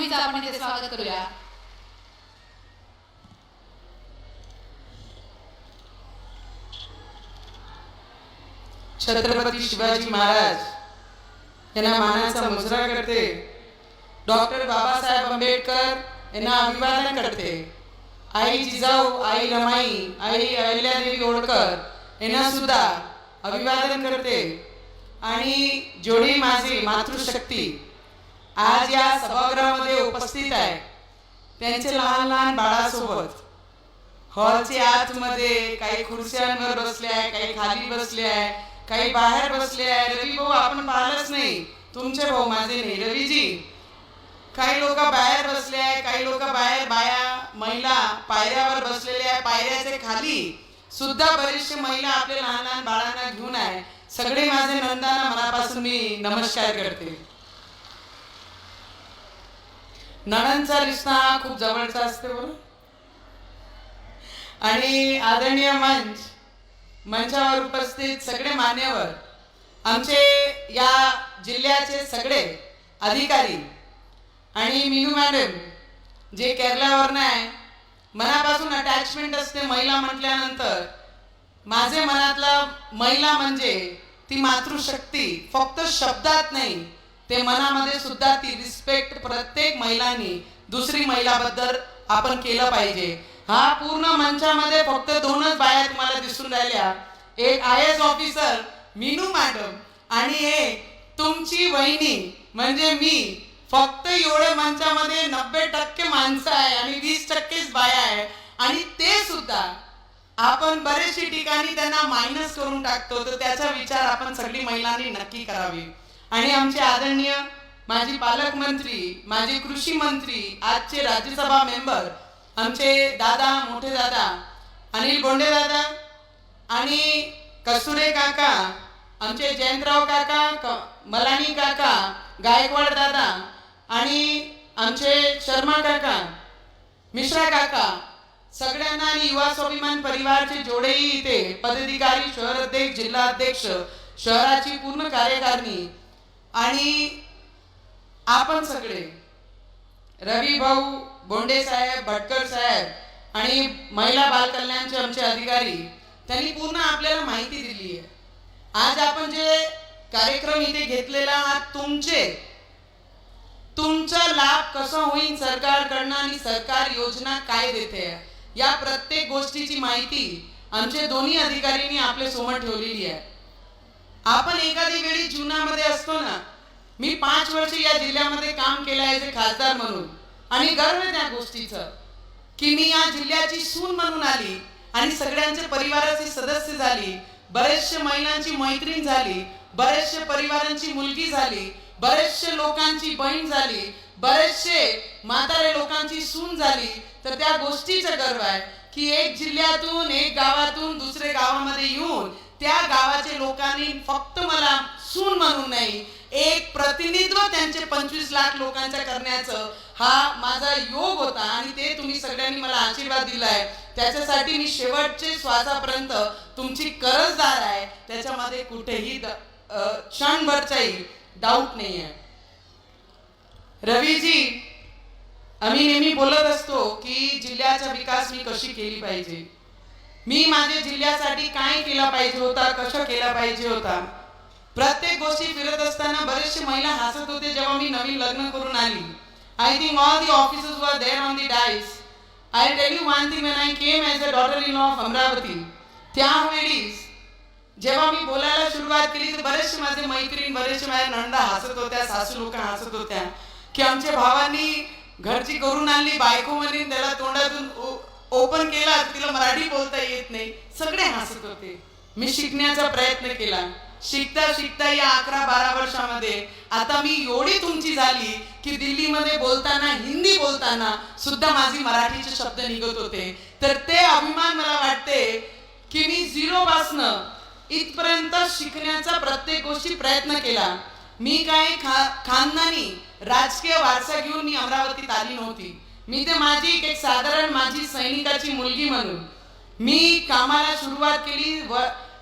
देवीचं आपण इथे स्वागत करूया. छत्रपती शिवाजी महाराज यांना मानाचा मुजरा करते. डॉक्टर बाबासाहेब आंबेडकर यांना अभिवादन करते. आई जिजाऊ आई रमाई आई अहिल्यादेवी ओळकर यांना सुद्धा अभिवादन करते. आणि जोडी माझी मातृशक्ती. आज या सभागृहामध्ये उपस्थित आहे. त्यांचे लहान लहान बाळासोबत. हॉलच्या आतमध्ये काही खुर्च्यांवर बसले आहे काही खाली बसले आहे काही बाहेर बसले आहे. रवी भाऊ आपण पाहिलंच नाही. तुमचे भाऊ माझे नाही रवीजी काही लोक बाहेर बसले आहे काही लोक बाहेर बाया महिला पायऱ्यावर बसलेले आहे पायऱ्याचे खाली. सुद्धा बरेचसे महिला आपल्या लहान लहान बाळांना घेऊन आहे. सगळे माझे नंदांना मनापासून मी नमस्कार करते. नणंदचा रिश्ता हा खूप जवळचा असते बरं आणि आदरणीय मंच मंचावर उपस्थित सगळे मान्यवर आमचे या जिल्ह्याचे सगळे अधिकारी आणि मीनू मॅडम जे केरळावर आहे मनापासून अटॅचमेंट असते महिला म्हटल्यानंतर माझे मनातला महिला म्हणजे ती मातृशक्ती फक्त शब्दात नाही ते मनामध्ये सुद्धा ती रिस्पेक्ट प्रत्येक महिलांनी दुसरी महिलाबद्दल आपण केलं पाहिजे. हा पूर्ण मंचामध्ये फक्त दोनच बाया तुम्हाला दिसून राहिल्या. एक I S officer Meenu madam आणि एक तुमची वहिनी म्हणजे मी फक्त एवढे मंचामध्ये नब्बे टक्के माणसं आहे आणि वीस टक्केच बाया आहे. आणि ते सुद्धा आपण बरेचशी ठिकाणी त्यांना मायनस करून टाकतो तर त्याचा विचार आपण सगळी महिलांनी नक्की करावी. आणि आमचे आदरणीय माजी पालकमंत्री माजी कृषी मंत्री आजचे राज्यसभा मेंबर आमचे दादा मोठे दादा अनिल बोंडे दादा आणि कसुरे काका आमचे जयंतराव काका क- मलानी काका गायकवाड दादा आणि आमचे शर्मा काका मिश्रा काका सगळ्यांना आणि युवा स्वाभिमान परिवारचे जोडेही इथे पदाधिकारी शहर अध्यक्ष शहराची पूर्ण कार्यकारिणी आणि आपण सगळे रवी भाऊ बोंडे साहेब भटकर साहेब आणि महिला बाल कल्याणचे आमचे अधिकारी त्यांनी पूर्ण आपल्याला माहिती दिली आहे आज आपण जे कार्यक्रम इथे घेतलेला हा तुमचे तुमचा लाभ कसा होईल सरकारकडनं आणि सरकार योजना काय देते या प्रत्येक गोष्टीची माहिती आमचे दोन्ही अधिकाऱ्यांनी आपल्यासमोर ठेवलेली आहे. आपण एखादी वेळी जीवनामध्ये असतो ना मी पाच वर्ष या जिल्ह्यामध्ये काम केलं आहे जे खासदार म्हणून. आणि गर्व आहे त्या गोष्टीचं की मी या जिल्ह्याची सून म्हणून आली आणि सगळ्यांचे परिवाराची सदस्य झाली बरेचशे महिलांची मैत्रीण झाली बरेचशे परिवारांची मुलगी झाली बरेचशे लोकांची बहीण झाली बरेचशे म्हातारे लोकांची सून झाली. तर त्या गोष्टीचा गर्व आहे की एक जिल्ह्यातून एक गावातून दुसरे गावामध्ये येऊन त्या गावाचे लोकांनी फक्त मला सून म्हणून नाही एक प्रतिनिधित्व त्यांचे पंचवीस लाख लोकांच्या करण्याचं हा माझा योग होता आणि ते तुम्ही सगळ्यांनी मला आशीर्वाद दिलाय. त्याच्यासाठी मी शेवटचे श्वासापर्यंत तुमची कर्जदार आहे. त्याच्यामध्ये कुठेही क्षणभरचाही डाऊट नाही आहे रवीजी आम्ही नेहमी बोलत असतो की जिल्ह्याचा विकास मी कशी केली पाहिजे? मी माझ्या जिल्ह्यासाठी काय केला पाहिजे होता? कसं केला पाहिजे होता? प्रत्येक गोष्टी फिरत असताना बरेचसे महिला हसत होते जेव्हा मी नवीन लग्न करून आली. I think all the officers were there on the dais I tell you one thing when I came as a daughter in of Amravati त्यावेळीस जेव्हा मी बोलायला सुरुवात केली तर बरेचसे माझे मैत्रीण बरेचसे माझ्या नंदा हसत होत्या सासू लोक हसत होत्या की आमच्या भावांनी घरची करून आणली बायको म्हणून त्याला तोंडातून ओपन केला तिला मराठी बोलता येत नाही. सगळे हसत होते. मी शिकण्याचा प्रयत्न केला. शिकता शिकता या अकरा बारा वर्षामध्ये आता मी एवढी तुमची झाली की दिल्लीमध्ये बोलताना हिंदी बोलताना सुद्धा माझी मराठीचे शब्द निघत होते. तर ते अभिमान मला वाटते की मी झिरो पासन इथपर्यंत शिकण्याचा प्रत्येक गोष्टी प्रयत्न केला. मी काही खा खानदानी राजकीय वारसा घेऊन मी अमरावतीत आली नव्हती. मी ते माझी एक साधारण माझी सैनिकाची मुलगी म्हणून. मी कामाला सुरुवात केली व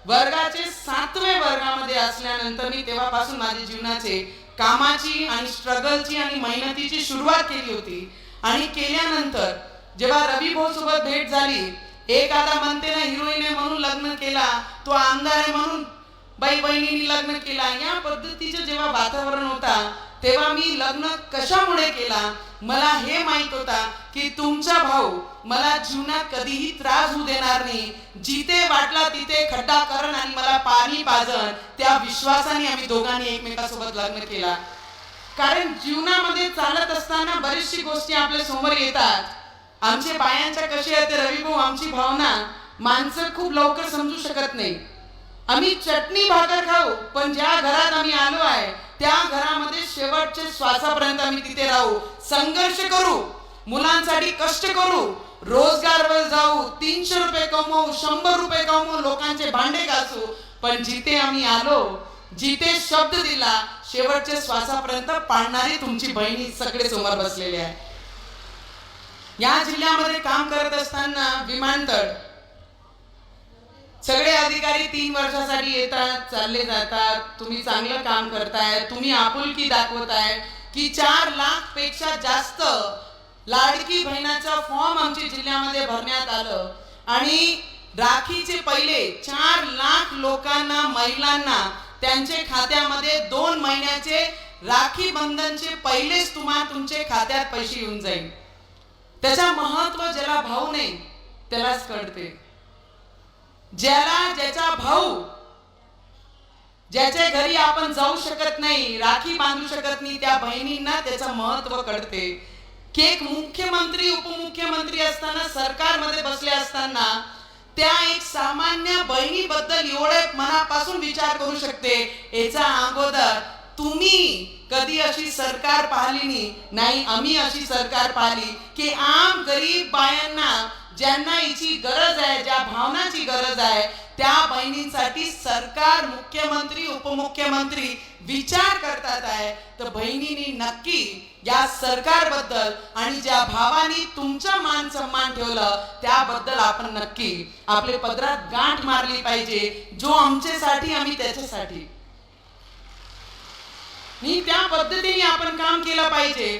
वर्गाचे सातवे वर्गामध्ये असल्यानंतर मी तेव्हापासून माझ्या जीवनाचे कामाची आणि स्ट्रगलची आणि मेहनतीची सुरुवात केली होती. आणि केल्यानंतर जेव्हा रवी भाऊ सोबत भेट झाली एक आता म्हणते ना हिरोईन आहे म्हणून लग्न केला तो आमदार आहे म्हणून बाई बहिणींनी लग्न केला या पद्धतीचं जेव्हा वातावरण होता तेव्हा मी लग्न कशामुळे केला? मला हे माहीत होता की तुमचा भाऊ मला जीवनात कधीही त्रास होऊ देणार नाही. जिथे वाटला तिथे खड्डा करण आणि मला पाणी पाजन त्या विश्वासाने आम्ही दोघांनी एकमेकासोबत लग्न केला. कारण जीवनामध्ये चालत असताना बरीचशी गोष्टी आपल्यासमोर येतात. आमचे बायांच्या कशी आहेत ते रवी भाऊ आमची भावना माणसं खूप लवकर समजू शकत नाही. आम्ही चटणी भाकर खाऊ पण ज्या घरात आम्ही आलो आहे त्या घरामध्ये शेवटच्या श्वासापर्यंत आम्ही तिथे राहू संघर्ष करू मुलांसाठी कष्ट करू रोजगारवर जाऊ तीनशे रुपये कमवू शंभर रुपये कमवू लोकांचे भांडे घासू पण जिथे आम्ही आलो जिथे शब्द दिला शेवटच्या श्वासापर्यंत पाळणारी तुमची बहिणी सगळे समोर बसलेले आहे. या जिल्ह्यामध्ये काम करत असताना विमानतळ सगळे अधिकारी तीन वर्षासाठी येतात चालले जातात. तुम्ही चांगलं काम करताय तुम्ही आपुलकी दाखवताय की चार लाखपेक्षा जास्त लाडकी बहिणाचा फॉर्म आमच्या जिल्ह्यामध्ये भरण्यात आलं. आणि राखीचे पहिले चार लाख लोकांना महिलांना त्यांचे खात्यामध्ये दोन महिन्याचे राखी बंधनचे पहिलेच तुम्हाला तुमचे खात्यात पैसे येऊन जाईल. त्याचा महत्त्व ज्याला भाऊ नाही त्यालाच कळते. ज्याला ज्याचा भाऊ ज्याच्या घरी आपण जाऊ शकत नाही राखी बांधू शकत नाही त्या बहिणींना त्याचं महत्त्व कळते. की एक मुख्यमंत्री उपमुख्यमंत्री असताना सरकारमध्ये बसले असताना त्या एक सामान्य बहिणीबद्दल एवढे मनापासून विचार करू शकते. याचा अगोदर तुम्ही कधी अशी सरकार पाहिली नाही नाही आम्ही अशी सरकार पाहिली की आम गरीब बायांना ज्यांना हिची गरज आहे ज्या भावनाची गरज आहे त्या बहिणींसाठी सरकार मुख्यमंत्री उपमुख्यमंत्री विचार करतात आहे. तर बहिणींनी नक्की या सरकारबद्दल आणि ज्या भावानी तुमचा मान सन्मान ठेवलं त्याबद्दल आपण नक्की आपले पदरात गाठ मारली पाहिजे जो आमच्यासाठी आम्ही त्याच्यासाठी. त्या पद्धतीने आपण काम केलं पाहिजे.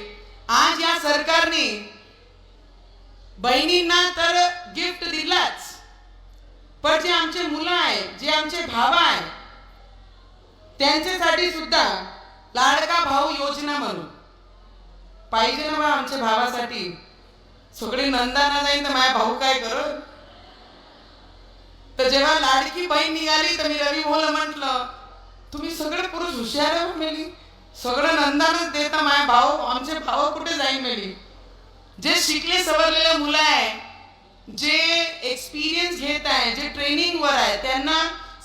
आज या सरकारने बहिणींना तर गिफ्ट दिलाच. पण जे आमचे मुलं आहे जे आमचे भाव आहे त्यांच्यासाठी सुद्धा लाडका भाऊ योजना म्हणून पाहिजे ना बा आमच्या भावासाठी. सगळे नंदाना जाईन तर माझ्या भाऊ काय करत तर जेव्हा लाडकी बहीण निघाली तर मी रवी बोल म्हंटल तुम्ही सगळे पुरुष हुशार आहे मेली. सगळं नंदानच देता माझ्या भाऊ आमचे भाऊ कुठे जाईन मेली? जे शिकले सवरलेले मुलं आहे जे एक्सपिरियन्स घेत आहे जे ट्रेनिंगवर आहे त्यांना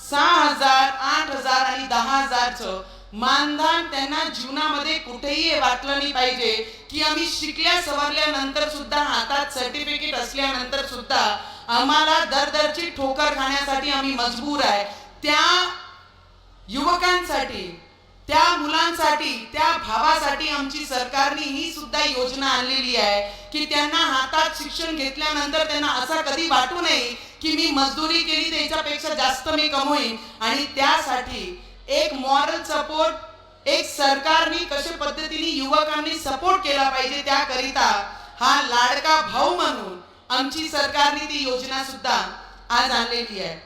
सहा हजार आठ हजार आणि दहा हजारचं मानधन त्यांना जीवनामध्ये कुठेही वाटलं नाही पाहिजे. की आम्ही शिकल्या सवरल्यानंतर सुद्धा हातात सर्टिफिकेट असल्यानंतर सुद्धा आम्हाला दर दरची ठोकर खाण्यासाठी आम्ही मजबूर आहे. त्या युवकांसाठी त्या मुलांसाठी त्या भावासाठी आमची सरकारने ही सुद्धा योजना आणलेली आहे की त्यांना हातात शिक्षण घेतल्यानंतर त्यांना असा कधी वाटू नये की मी मजदुरी केली त्याच्यापेक्षा जास्त मी कमवीन. आणि त्यासाठी एक मॉरल सपोर्ट एक सरकारने कशा पद्धतीने युवकांनी सपोर्ट केला पाहिजे त्याकरिता हा लाडका भाऊ म्हणून आमची सरकारने ती योजना सुद्धा आज आणलेली आहे.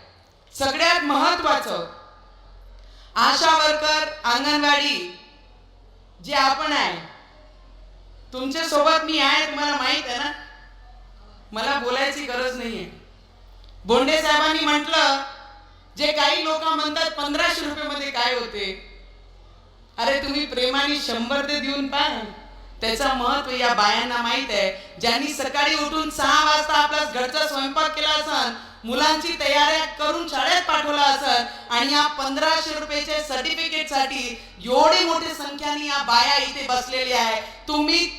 सगळ्यात महत्वाचं आशा वर्कर अंगणवाडी जे आपण आहे तुमच्यासोबत मी आहे तुम्हाला माहीत आहे ना? मला बोलायची गरज नाहीये. बोंडे साहेबांनी म्हटलं जे काही लोक म्हणतात पंधराशे रुपये मध्ये काय होते? अरे तुम्ही प्रेमाने शंभर ते देऊन पहा. त्याचं महत्त्व या बायांना माहीत आहे. ज्यांनी सकाळी उठून सहा वाजता आपला घरचा स्वयंपाक केला असन मुलांची तयाऱ्या करून शाळेत पाठवला असत आणि या पंधराशे रुपयाचे सर्टिफिकेटसाठी एवढी मोठी संख्याने या बाया इथे बसलेल्या आहे. तुम्ही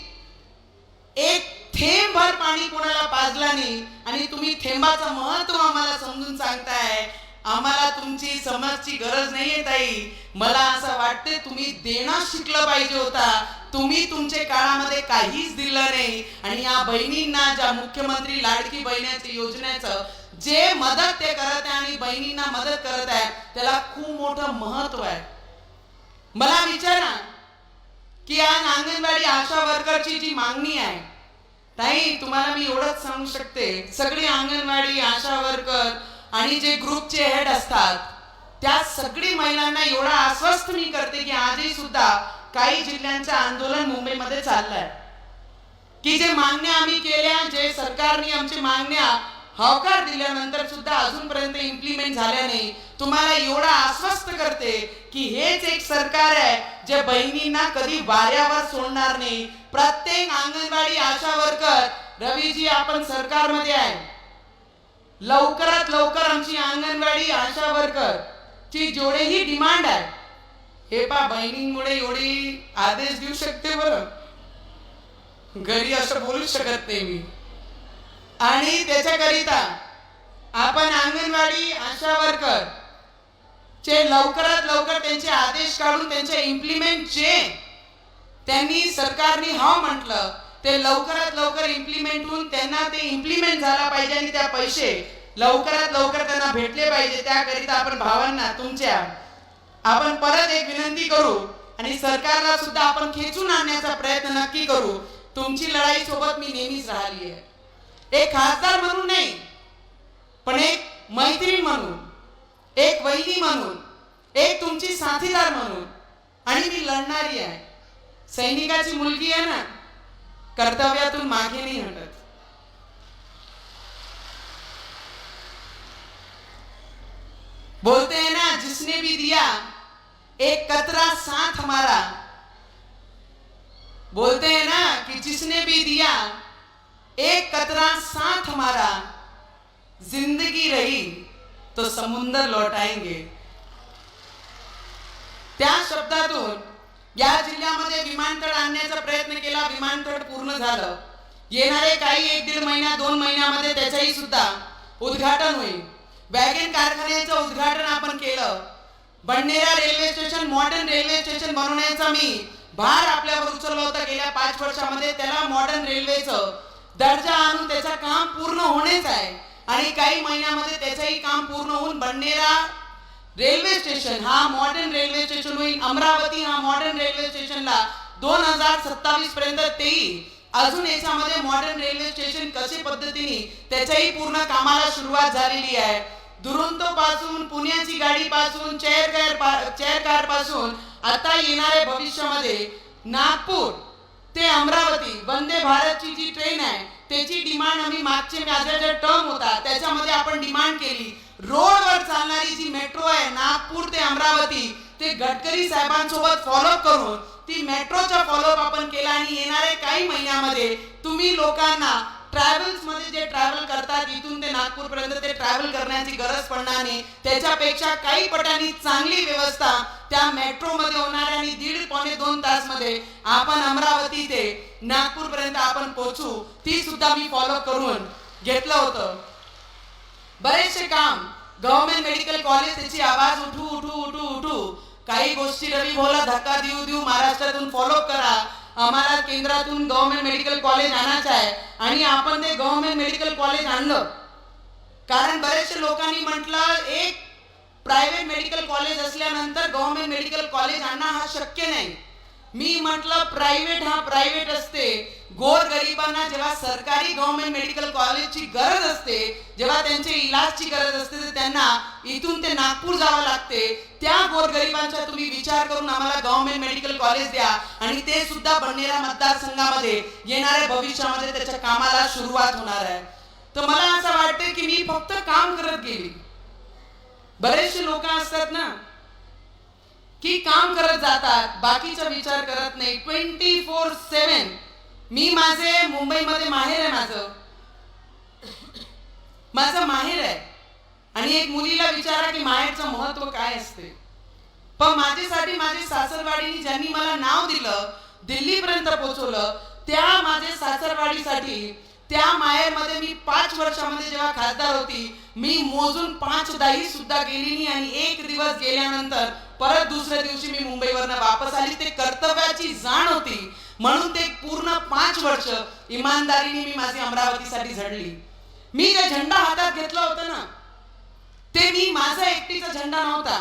एक थेंब भर पाणी कोणाला पाजला नाही आणि तुम्ही थेंबाचं महत्त्व आम्हाला समजून सांगताय. आम्हाला तुमची समजची गरज नाहीये ताई. मला असं वाटते तुम्ही देणं शिकलं पाहिजे होता. तुम्ही तुमच्या काळामध्ये काहीच दिलं नाही. आणि या बहिणींना ज्या मुख्यमंत्री लाडकी बहिण्याच्या योजनेचं जे मदत ते करत आहे आणि बहिणींना मदत करत आहे त्याला खूप मोठं महत्त्व आहे. मला विचारा की आज अंगणवाडी आशा वर्करची जी मागणी आहे ताई तुम्हाला मी एवढंच सांगू शकते सगळी अंगणवाडी आशा वर्कर आणि जे ग्रुपचे हेड असतात त्या सगळी महिलांना एवढा आश्वस्त मी करते की आजही सुद्धा काही जिल्ह्यांचं आंदोलन मुंबईमध्ये चाललंय. की जे मागण्या आम्ही केल्या जे सरकारने आमची मागण्या होकार दिल्यानंतर सुद्धा अजूनपर्यंत इम्प्लिमेंट झाल्या नाही तुम्हाला एवढा आश्वस्त करते की हेच एक सरकार आहे जे बहिणींना कधी वाऱ्यावर सोडणार नाही. प्रत्येक अंगणवाडी आशा वर्कर रवीजी आपण सरकारमध्ये आहे. लवकरात लवकर आमची अंगणवाडी आशा वर्कर ची जेवढेही डिमांड आहे हे पा बहिणींमुळे एवढी आदेश देऊ शकते बरं? घरी असं बोलूच शकत नाही मी. आणि त्याच्याकरिता आपण अंगणवाडी आशा वर्कर चे लवकरात लवकर त्यांचे आदेश काढून त्यांचे इम्प्लिमेंट जे त्यांनी सरकारने हा म्हटलं ते लवकरात लवकर इम्प्लिमेंट होऊन त्यांना ते इम्प्लिमेंट झाला पाहिजे आणि त्या पैसे लवकरात लवकर त्यांना भेटले पाहिजे. त्याकरिता आपण भावांना तुमच्या आपण परत एक विनंती करू आणि सरकारला सुद्धा आपण खेचून आणण्याचा प्रयत्न नक्की करू. तुमची लढाई सोबत मी नेहमीच राहिली आहे. एक खासदार म्हणून नाही पण एक मैत्रीण म्हणून एक वैनी म्हणून एक तुमची साथीदार म्हणून आणि मी लढणारी आहे. सैनिकाची मुलगी आहे ना कर्तव्यातून मागे नाही हटत. बोलते हैं ना जिसने भी दिया एक कतरा साथ हमारा. बोलते हैं ना कि जिसने भी दिया एक कतरा साथ हमारा जिंदगी रही तो समुंदर लौटाएंगे। त्या शब्दातून या जिल्ह्यामध्ये विमानतळ आणण्याचा प्रयत्न केला विमानतळ पूर्ण झालं. येणारे काही एक दीड महिन्या दोन महिन्यामध्ये त्याचंही सुद्धा उद्घाटन होईल. वॅगन कारखान्याचं उद्घाटन आपण केलं. Badnera railway station modern railway station बनवण्याचा मी भार आपल्यावर उचलला होता गेल्या पाच वर्षामध्ये. त्याला मॉडर्न रेल्वेचं दर्जा आणून त्याचं काम पूर्ण होणेच आहे. आणि काही महिन्यामध्ये त्याचंही काम पूर्ण होऊन बंडेरा रेल्वे स्टेशन हा मॉडर्न रेल्वे स्टेशन होईल. अमरावती हा मॉडर्न रेल्वे स्टेशनला दोन हजार सत्तावीस पर्यंत तेही अजून याच्यामध्ये मॉडर्न रेल्वे स्टेशन कसे पद्धतीने त्याच्याही पूर्ण कामाला सुरुवात झालेली आहे. दुरंतो पासून पुण्याची गाडी पासून चेअर कार चेअर कारपासून आता येणाऱ्या भविष्यामध्ये नागपूर ते अमरावती वंदे भारतची जी ट्रेन आहे त्याची डिमांड आम्ही मागचे माझा जो टर्म होता त्याच्यामध्ये आपण डिमांड केली. रोडवर चालणारी जी मेट्रो आहे नागपूर ते अमरावती ते गडकरी साहेबांसोबत फॉलोअप करून ती मेट्रोचा फॉलोअप आपण केला आणि येणाऱ्या काही महिन्यामध्ये तुम्ही लोकांना ट्रॅव्हल्समध्ये जे ट्रॅव्हल करतात इथून ते नागपूर पर्यंत ते ट्रॅव्हल करण्याची गरज पडणार नाही. त्याच्यापेक्षा काही पटांनी चांगली व्यवस्था त्या मेट्रो मध्ये होणार आणि दीड पावणे दोन तासमध्ये आपण अमरावती ते नागपूर पर्यंत आपण पोहोचू. ती सुद्धा मी फॉलो करून घेतलं होतं. बरेचसे काम गव्हर्नमेंट मेडिकल कॉलेज त्याची आवाज उठू उठू उठू उठू. काही गोष्टी रवी बोला धक्का देऊ देऊ महाराष्ट्रातून फॉलो करा. आम्हाला केंद्रातून गव्हर्नमेंट मेडिकल कॉलेज आणायचं आहे आणि आपण ते गव्हर्नमेंट मेडिकल कॉलेज आणलं. कारण बरेचशे लोकांनी म्हटलं एक प्रायव्हेट मेडिकल कॉलेज असल्यानंतर गव्हर्नमेंट मेडिकल कॉलेज आणणं हा शक्य नाही. मी म्हटलं प्रायव्हेट हा प्रायव्हेट असते. गोर गरिबांना जेव्हा सरकारी गव्हर्नमेंट मेडिकल कॉलेजची गरज असते जेव्हा त्यांचे इलाजची गरज असते तर त्यांना इथून ते नागपूर जावं लागते. त्या गोरगरिबांचा तुम्ही विचार करून आम्हाला गव्हर्नमेंट मेडिकल कॉलेज द्या आणि ते सुद्धा बंडेरा मतदारसंघामध्ये येणाऱ्या भविष्यामध्ये त्याच्या कामाला सुरुवात होणार आहे. तर मला असं वाटतं की मी फक्त काम करत गेली. बरेचसे लोक असतात ना की काम करत जातात बाकीचा विचार करत नाही ट्वेंटी फोर सेवन मी माझे मुंबईमध्ये माहेर आहे माझं. माझं माहेर आहे. आणि एक मुलीला विचारा की माहेरचं महत्त्व काय असते. पण माझ्यासाठी माझे सासरवाडीने ज्यांनी मला नाव दिलं दिल्लीपर्यंत पोहोचवलं त्या माझे सासरवाडीसाठी त्या माहेरमध्ये मी पाच वर्षामध्ये जेव्हा खासदार होती मी मोजून पाच दाही सुद्धा गेली नाही आणि एक दिवस गेल्यानंतर परत दुसऱ्या दिवशी मी मुंबईवरनं वापस आली. ते कर्तव्याची जाण होती. म्हणून ते पूर्ण पाच वर्ष इमानदारीने मी माझी अमरावतीसाठी झडली. मी जे झेंडा हातात घेतला होता ना ते मी माझा एकटीचा झेंडा नव्हता.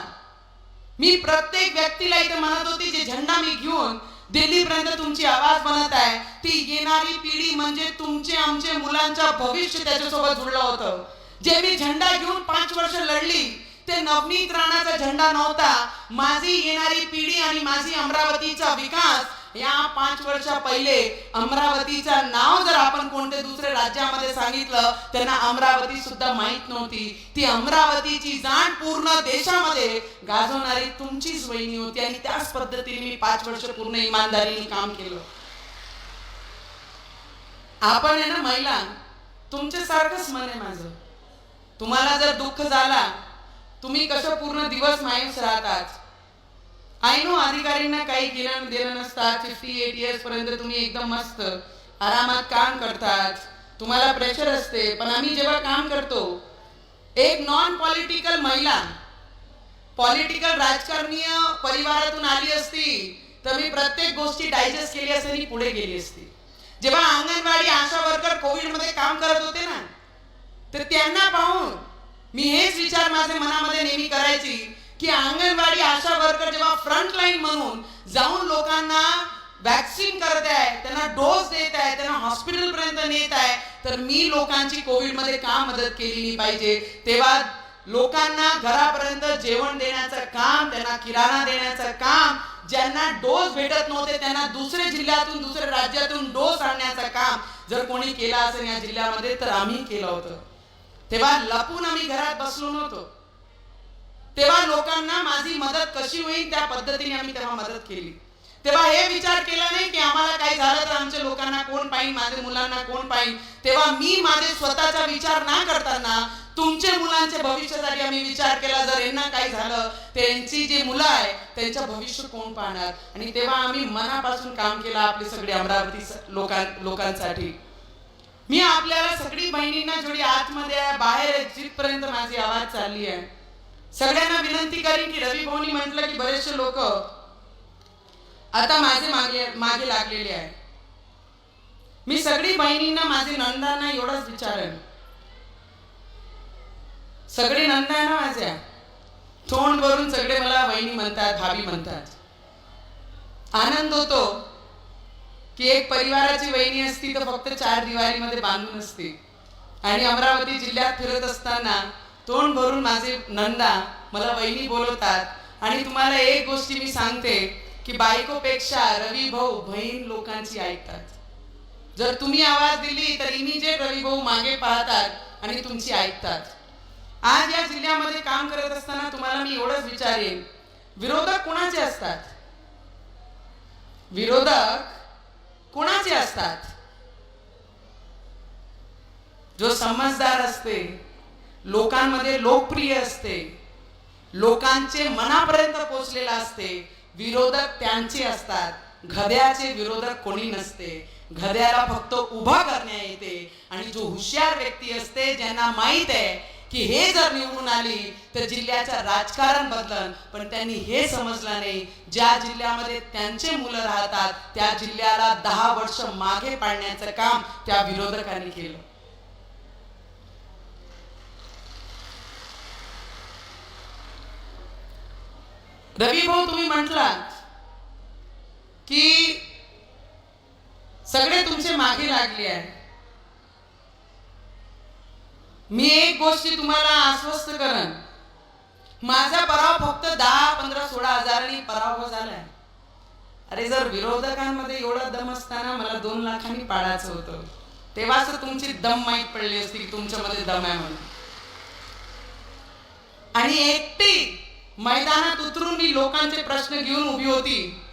मी प्रत्येक व्यक्तीला इथे म्हणत होती जे झेंडा मी घेऊन दिल्लीपर्यंत तुमची आवाज बनत आहे. ती येणारी पिढी म्हणजे तुमचे आमचे मुलांचं भविष्य त्याच्यासोबत जुळलं होतं. जे मी झेंडा घेऊन पाच वर्ष लढली ते नवनीत राणाचा झेंडा नव्हता. माझी येणारी पिढी आणि माझी अमरावतीचा विकास या पाच वर्षा पहिले अमरावतीचं नाव जर आपण कोणते दुसरे राज्यामध्ये सांगितलं त्यांना अमरावती सुद्धा माहीत नव्हती. ती अमरावतीची जाण पूर्ण देशामध्ये गाजवणारी तुमचीच वहिनी होती आणि त्याच पद्धतीने मी पाच वर्ष पूर्ण इमानदारीने काम केलं. आपण आहे ना महिला तुमच्यासारखंच मन आहे माझं. तुम्हाला जर दुःख झाला तुम्ही कसं पूर्ण दिवस मायूस राहतात? आय नो अधिकाऱ्यांना काही घेणं दिलं नसतात फिफ्टी एट इयर्स पर्यंत तुम्ही एकदम मस्त आरामात काम करतात. तुम्हाला प्रेशर असते पण आम्ही जेव्हा काम करतो एक नॉन पॉलिटिकल महिला पॉलिटिकल राजकारणीय परिवारातून आली असती तर मी प्रत्येक गोष्टी डायजेस्ट केली असती आणि पुढे गेली असती. जेव्हा अंगणवाडी आशा वर्कर कोविडमध्ये काम करत होते ना तर त्यांना पाहून मी हेच विचार माझ्या मनामध्ये नेहमी करायची की अंगणवाडी आशा वर्कर जेव्हा फ्रंट लाईन म्हणून जाऊन लोकांना वॅक्सिन करत आहे त्यांना डोस देत आहे त्यांना हॉस्पिटल पर्यंत नेत आहे तर मी लोकांची कोविडमध्ये का मदत केली पाहिजे? तेव्हा लोकांना घरापर्यंत जेवण देण्याचं काम त्यांना किराणा देण्याचं काम ज्यांना डोस भेटत नव्हते त्यांना दुसऱ्या जिल्ह्यातून दुसऱ्या राज्यातून डोस आणण्याचं काम जर कोणी केलं असेल या जिल्ह्यामध्ये तर आम्ही केलं होतं. तेव्हा लपून आम्ही घरात बसलो नव्हतो. तेव्हा लोकांना माझी मदत कशी होईल त्या पद्धतीने आम्ही तेव्हा मदत केली. तेव्हा हे विचार केला नाही की आम्हाला काही झालं तर आमच्या लोकांना कोण पाहिजे माझ्या मुलांना कोण पाहिजे. तेव्हा मी माझे स्वतःचा विचार ना करताना तुमच्या मुलांच्या भविष्यासाठी आम्ही विचार केला जर यांना काही झालं त्यांची जी मुलं आहे त्यांचं भविष्य कोण पाहणार? आणि तेव्हा आम्ही मनापासून काम केलं आपले सगळे अमरावती लोकां लोकांसाठी. मी आपल्याला सगळी बहिणींना जेवढी आतमध्ये आहे बाहेर आहे जिथपर्यंत माझी आवाज चालली आहे सगळ्यांना विनंती करीन की रवी भाऊनी म्हटलं की बरेचसे लोक आता माझे मागे मागे लागलेले आहे मी सगळी बहिणींना माझे नंदांना एवढंच विचारेन. सगळे नंदा आहे ना माझ्या? तोंड भरून सगळे मला बहिणी म्हणतात भाभी म्हणतात. आनंद होतो की एक परिवाराची वहिनी असती तर फक्त चार दिवाळीमध्ये बांधून असते. आणि अमरावती जिल्ह्यात फिरत असताना तोंड भरून माझे नंदा मला वहिनी बोलवतात. आणि तुम्हाला एक गोष्टी मी सांगते की बायकोपेक्षा रवी भाऊ बहीण लोकांची ऐकतात. जर तुम्ही आवाज दिली तर इमिजिएट रवी भाऊ मागे पाहतात आणि तुमची ऐकतात. आज या जिल्ह्यामध्ये काम करत असताना तुम्हाला मी एवढंच विचारेन. विरोधक कोणाचे असतात? विरोधक कोणाचे असतात? जो समजदार असते लोकांमध्ये लोकप्रिय असते. लोकांचे मनापर्यंत पोचलेला असते. विरोधक त्यांचे असतात. घड्याचे विरोधक कोणी नसते. घड्याला फक्त उभा करण्या येते. आणि जो हुशार व्यक्ती असते ज्यांना माहीत आहे की हे जर निवडून आली तर जिल्ह्याचं राजकारण बदलन. पण त्यांनी हे समजलं नाही. ज्या जिल्ह्यामध्ये त्यांचे मुलं राहतात त्या जिल्ह्याला दहा वर्ष मागे पाडण्याचं काम त्या विरोधकांनी केलं. रवी भाऊ तुम्ही म्हटलात की सगळे तुमचे मागे लागले आहे मी एक गोष्टी तुम्हाला आश्वस्त करन माझा पराव फक्त दहा पंधरा सोळा हजारांनी पराभव झालाय. अरे जर विरोधकांमध्ये एवढा दम असताना मला दोन लाखांनी पाडायचं होतं तेव्हाच तर तुमची दम माहीत पडली असती तुमच्यामध्ये दम आहे म्हणून. आणि एकटी मैदानात उतरून मी लोकांचे प्रश्न घेऊन उभी होती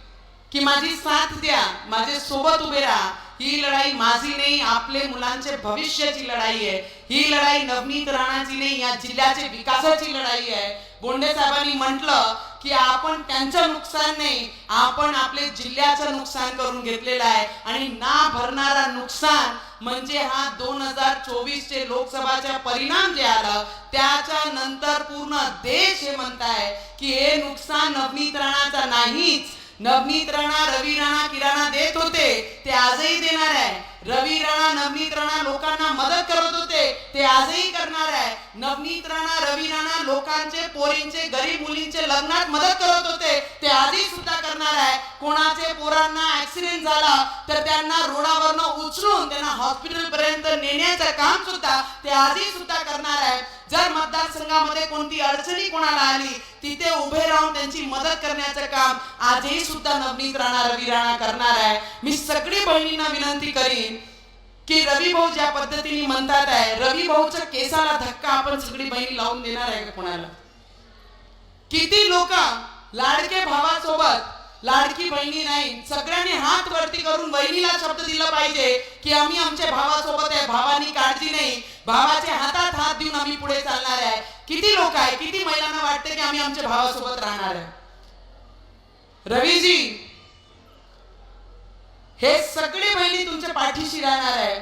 की माझी साथ द्या माझे सोबत उभे राहा. ही लढाई माझी नाही आपले मुलांचे भविष्याची लढाई आहे. ही लढाई नवनीत राणाची नाही या जिल्ह्याचे विकासाची लढाई आहे. बोंडे साहेबांनी म्हटलं की आपण त्यांचं नुकसान नाही आपण आपले जिल्ह्याचं नुकसान करून घेतलेलं आहे. आणि ना भरणारा नुकसान म्हणजे हा दोन हजार चोवीस चे लोकसभाचा परिणाम जे आलं त्याच्या नंतर पूर्ण देश हे म्हणताय की हे नुकसान नवनीत राणाचा नाहीच. नवनीत राणा रवी राणा किराणा देत होते ते आजही देणार आहे. रवी राणा नवनीत राणा लोकांना मदत करत होते. ते आजही करणार आहे. नवनीत राणा रवी राणा लोकांचे पोरींचे गरीब मुलींचे लग्नात मदत करत होते. ते आजही सुद्धा करणार आहे. कोणाचे पोरांना ऍक्सिडेंट झाला तर त्यांना रोडावरनं उचलून त्यांना हॉस्पिटल पर्यंत नेण्याचं काम सुद्धा ते आजही सुद्धा करणार आहे. जर मतदारसंघामध्ये कोणती अडचणी कोणाला आली तिथे उभे राहून त्यांची मदत करण्याचं काम आजही सुद्धा नवनीत राणा रवी राणा करणार आहे. मी सगळी बहिणींना विनंती करीन की रवी भाऊ ज्या पद्धतीने म्हणतात आहे रवी भाऊच्या केसाला धक्का आपण सगळी बहिणी लावून देणार आहे का कोणाला? किती लोक लाडके भावासोबत लाडकी बहिणी नाही सगळ्यांनी हात वरती करून बहिणीला शब्द दिला पाहिजे की आम्ही आमच्या भावासोबत आहे भावानी काळजी नाही भावाच्या हातात हात देऊन आम्ही पुढे चालणार आहे. किती लोक आहे किती महिलांना वाटते की आम्ही आमच्या भावासोबत राहणार आहे? रवीजी हे सगळे बहिणी तुमच्या पाठीशी राहणार आहे.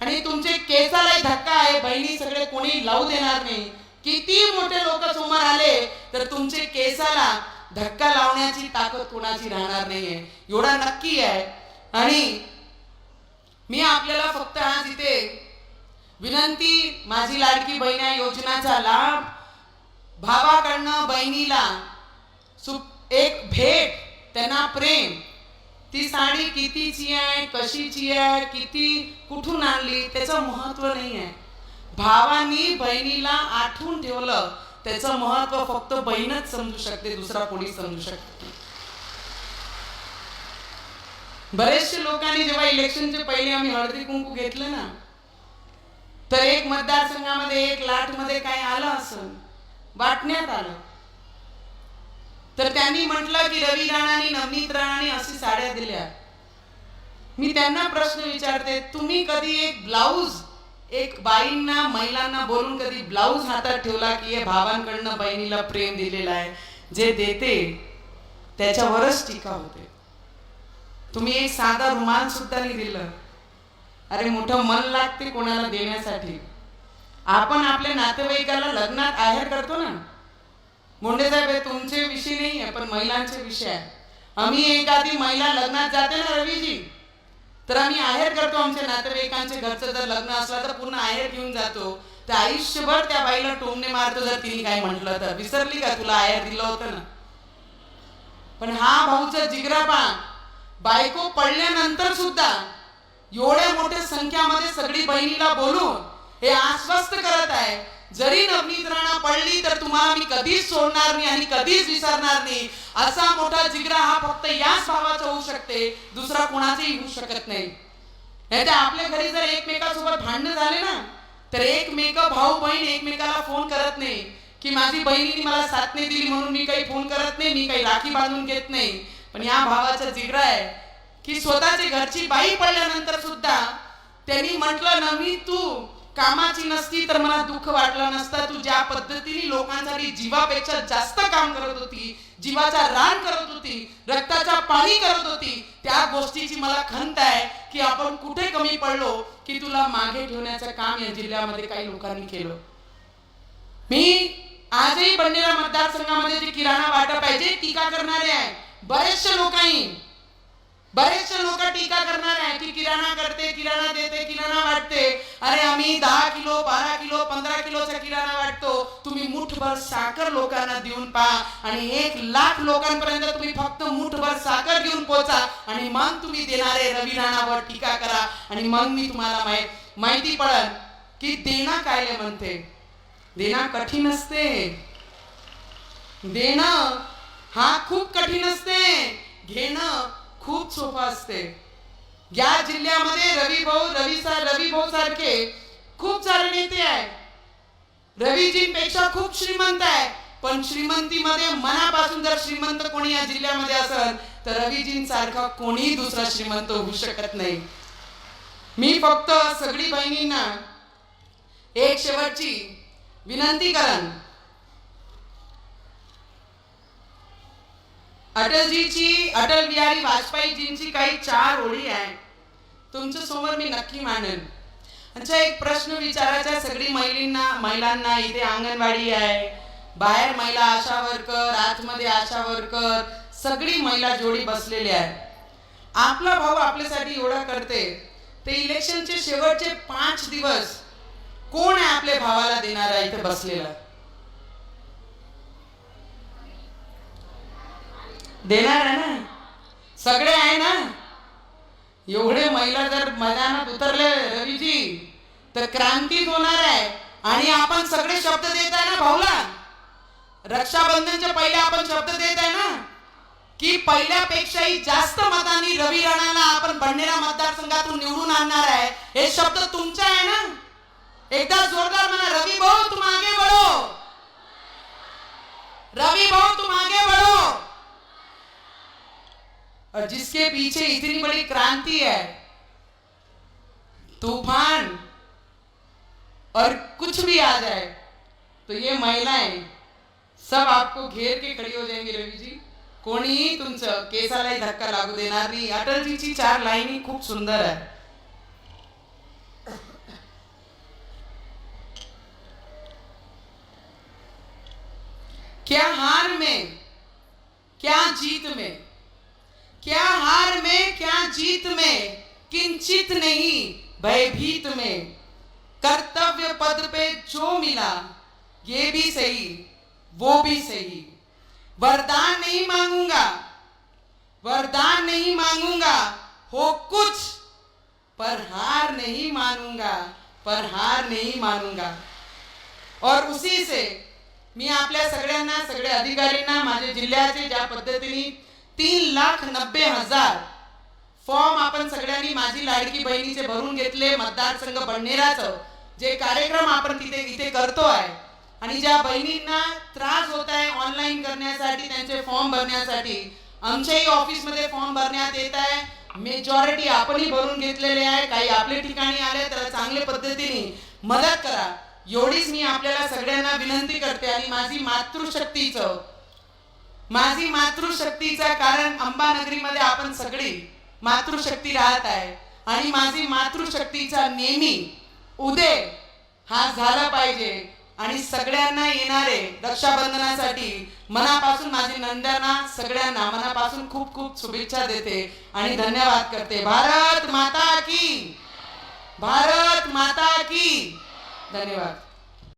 आणि तुमचे केसाला धक्का आहे. बहिणी सगळे कोणी लावू देणार नाही. किती मोठे लोक समोर आले तर तुमचे केसाला धक्का लावण्याची ताकद कोणाची राहणार नाहीये. एवढा नक्की आहे. आणि मी आपल्याला फक्त आज इथे विनंती माझी लाडकी बहीण आहे योजनाचा लाभ भावाकडनं बहिणीला सु एक भेट त्यांना प्रेम ती साडी कितीची आहे कशीची आहे किती कुठून आणली त्याचं महत्त्व नाही आहे. भावानी बहिणीला आठवून ठेवलं त्याचं महत्त्व फक्त बहीणच समजू शकते दुसरा कोणी समजू शकते बरेचशे लोकांनी जेव्हा इलेक्शनचे पहिले आम्ही हळदी कुंकू घेतलं ना तर एक मतदारसंघामध्ये एक लाटमध्ये काय आलं असं? वाटण्यात आलं. तर त्यांनी म्हटलं की रवी राणाने नवनीत राणाने अशी साड्या दिल्या. मी त्यांना प्रश्न विचारते तुम्ही कधी एक ब्लाऊज एक बाईंना महिलांना बोलून कधी ब्लाऊज हातात ठेवला की हे भावांकडनं बहिणीला प्रेम दिलेलं आहे जे देते त्याच्यावरच टीका होते? तुम्ही एक साधा रुमाल सुद्धा नाही दिलं. अरे मोठं मन लागते कोणाला देण्यासाठी. आपण आपल्या नातेवाईकाला लग्नात आहेर करतो ना? मुंडे साहेब हे तुमचे विषय नाही आहे पण महिलांचे विषय आहे. आम्ही एखादी महिला लग्नात जाते ना रवीजी तर आम्ही आहेर करतो आमच्या नातेवाईकांचे घरचं जर लग्न असलं तर पूर्ण आहेर घेऊन जातो. तर आयुष्यभर त्या बाईला टोमणे मारतो जर तिने काय म्हटलं तर. विसरली का तुला आहेर दिलं होतं ना? पण हा भाऊचा जिगरापा बायको पडल्यानंतर सुद्धा एवढ्या मोठ्या संख्यामध्ये सगळी बहिणीला बोलून हे आश्वस्त करत आहे. जरी नवनीत राणा पडली तर तुम्हाला मी कधीच सोडणार नाही आणि कधीच विसरणार नाही. असा मोठा जिगरा हा फक्त याच भावाचा होऊ शकते दुसरा कोणाचाही होऊ शकत नाही. नाही तर आपल्या घरी जर एकमेकासोबत भांडणं झाले ना तर एकमेक भाऊ बहीण एकमेकाला फोन करत नाही की माझी बहिणीने मला साथ नाही दिली म्हणून मी काही फोन करत नाही मी काही राखी बांधून घेत नाही. पण या भावाचा जिगरा आहे की स्वतःची घरची बाई पडल्यानंतर सुद्धा त्यांनी म्हटलं नवी तू कामाची नसती तर मला दुःख वाटलं नसतं. तू ज्या पद्धतीने लोकांसाठी जीवापेक्षा जास्त काम करत होती जीवाचा रान करत होती रक्ताचा पाणी करत होती त्या गोष्टीची मला खंत आहे की आपण कुठे कमी पडलो की तुला मागे ठेवण्याचं काम या जिल्ह्यामध्ये काही लोकांनी केलं. मी आजही बंडेरा मतदारसंघामध्ये जे किराणा वाटप आहे जे टीका करणारे आहे बरेचसे लोकांनी बरेचसे लोक टीका करणार आहे की किराणा करते किराणा देते किराणा वाटते. अरे आम्ही दहा किलो बारा किलो पंधरा किलोचा किराणा वाटतो. तुम्ही मुठभर साखर लोकांना देऊन पहा आणि एक लाख लोकांपर्यंत तुम्ही फक्त मुठभर साखर घेऊन पोहोचा आणि मग तुम्ही देणारे रवी राणावर टीका करा. आणि मग मी तुम्हाला माहीत माहिती पडल की देणं कायले म्हणते? देणं कठीण असते. देणं हा खूप कठीण असते. घेणं खूप सोपं असते. या जिल्ह्यामध्ये रवी भाऊ रवी सर रवी भाऊ सारखे खूप सारे नेते आहे. रवीजींपेक्षा खूप श्रीमंत आहे. पण श्रीमंतीमध्ये मनापासून जर श्रीमंत कोणी या जिल्ह्यामध्ये असेल तर रवीजींसारखा कोणीही दुसरा श्रीमंत होऊ शकत नाही. मी फक्त सगळी बहिणींना एक शेवटची विनंती करन. अटलजीची अटल बिहारी वाजपेयीजींची काही चार ओळी आहे तुमच्यासमोर मी नक्की मांडेन. अच्छा एक प्रश्न विचारायचा सगळी महिलांना महिलांना इथे अंगणवाडी आहे. बाहेर महिला आशा वर्कर आतमध्ये आशा वर्कर सगळी महिला जोडी बसलेली आहे. आपला भाऊ आपल्यासाठी एवढा करते. ते इलेक्शनचे शेवटचे पाच दिवस कोण आहे आपल्या भावाला देणारा इथे बसलेला? देणार आहे ना? सगळे आहे ना? एवढे महिला जर मैदानात उतरले रवीजी तर क्रांतीच होणार आहे. आणि आपण सगळे शब्द देत आहे ना भाऊला? रक्षाबंधनच्या पहिले आपण शब्द देत आहे ना? की पहिल्यापेक्षाही जास्त मतांनी रवी राणाला आपण बंडेरा मतदारसंघातून निवडून आणणार आहे. हे शब्द तुमचा आहे ना? एकदा जोरदार म्हणा रवी भाऊ तुम आगे बढ़ो रवी भाऊ तुम आगे बढ़ो जिसके पीछे इतनी बड़ी क्रांति है तूफान और कुछ भी आ जाए तो ये महिलाएं सब आपको घेर के खड़ी हो जाएंगी रवि जी। कोणीही तुमचं केसालाही धक्का लागू देणार नाही अटलजीची चार लाईनी खूप सुंदर आहे क्या हार में क्या जीत में क्या हार में क्या जीत में किंचित नहीं भयभीत में। कर्तव्य पद पे जो मिला ये भी सही वो भी सही। वरदान नहीं मांगूंगा वरदान नहीं मांगूंगा हो कुछ पर हार नहीं मानूंगा पर हार नहीं मानूंगा। और उसी से मी आपल्या सगळ्यांना सगळ्या अधिकाऱ्यांना माझ्या जिल्ह्याचे ज्या पद्धतीने तीन लाख नब्बे हजार. फॉर्म आपण सगळ्यांनी माझी लाडकी बहिणीचे भरून घेतले मतदारसंघ बडनेराचं जे कार्यक्रम आपण तिथे इथे करतो आहे आणि ज्या बहिणींना त्रास होत आहे ऑनलाईन करण्यासाठी त्यांचे फॉर्म भरण्यासाठी आमच्याही ऑफिसमध्ये फॉर्म भरण्यात येत आहे. मेजॉरिटी आपणही भरून घेतलेले आहे. काही आपल्या ठिकाणी आले तर चांगल्या पद्धतीने मदत करा. एवढीच मी आपल्याला सगळ्यांना विनंती करते आणि माझी मातृशक्तीचं माझी मातृशक्तीचं कारण अंबानगरीमध्ये आपण सगळी मातृशक्ती राहत आहे. आणि माझी मातृशक्तीचा नेहमी उदय हा झाला पाहिजे. आणि सगळ्यांना येणारे रक्षाबंधनासाठी मनापासून माझी नंद्यांना सगळ्यांना मनापासून खूप खूप शुभेच्छा देते आणि धन्यवाद करते. भारत माता की भारत माता की. धन्यवाद.